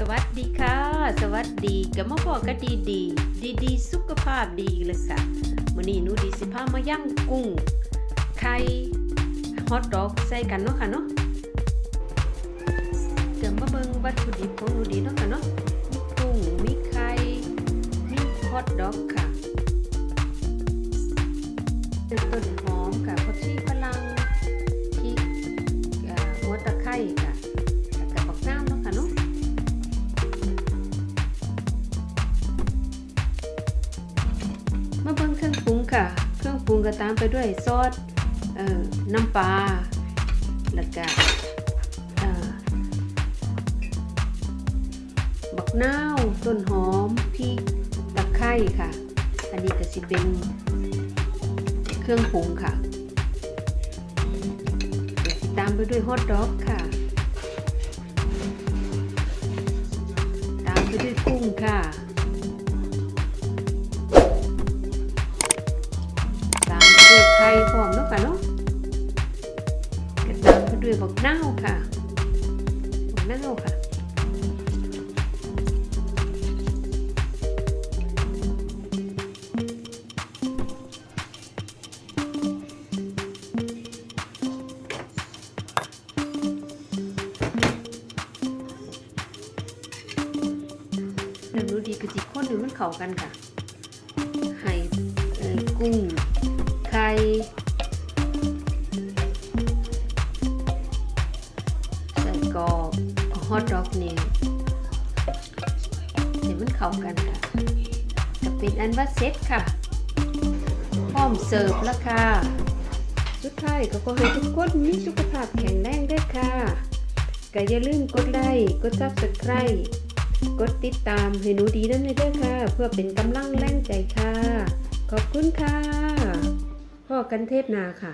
สวัสดีค่ะ สวัสดีกับมาพอก็ดีดีดีดีสุขภาพดีเลยค่ะมื้อนี้นูดีสิพามาย่างกุ้ง ไข่ฮอทดอกใส่กันเนาะค่ะเนาะเดี๋ยวมาเบิ่งวัตถุดิบของนูดีเนาะค่ะเนาะมีกุ้งมีไข่มีฮอทดอกค่ะเป็นต้นหอม มาเบิ่งเครื่องปรุงค่ะ เครื่องปรุงก็ตามไปด้วยซอสเอ่อน้ำปลาแล้วก็บักนาวต้นหอมพริกตะไคร้ค่ะ อันนี้ก็สิเป็นเครื่องปรุงค่ะตามไปด้วยฮอทดอกค่ะ ตามไปด้วยกุ้งค่ะ พร้อมเนาะค่ะเนาะก็ตามด้วยบักนาค่ะบักนาค่ะดูดีคือจิข้นหรือมันเข้ากันค่ะให้เอ่อกุ้ง ไข่ใส่กรอกฮอทดอกนี่เดี๋ยวมันเข้ากันค่ะจะเป็นอันว่าเซ็ตค่ะพร้อมเสิร์ฟแล้วค่ะสุดท้ายก็ขอให้ทุกคนมีสุขภาพแข็งแรงด้วยค่ะก็อย่าลืมกดไลค์กดซับสไครต์กดติดตามให้หนูดีนั่นเลยด้วยค่ะ เพื่อเป็นกำลังแรงใจค่ะ ขอบคุณค่ะ พ่อกันเทพนาค่ะ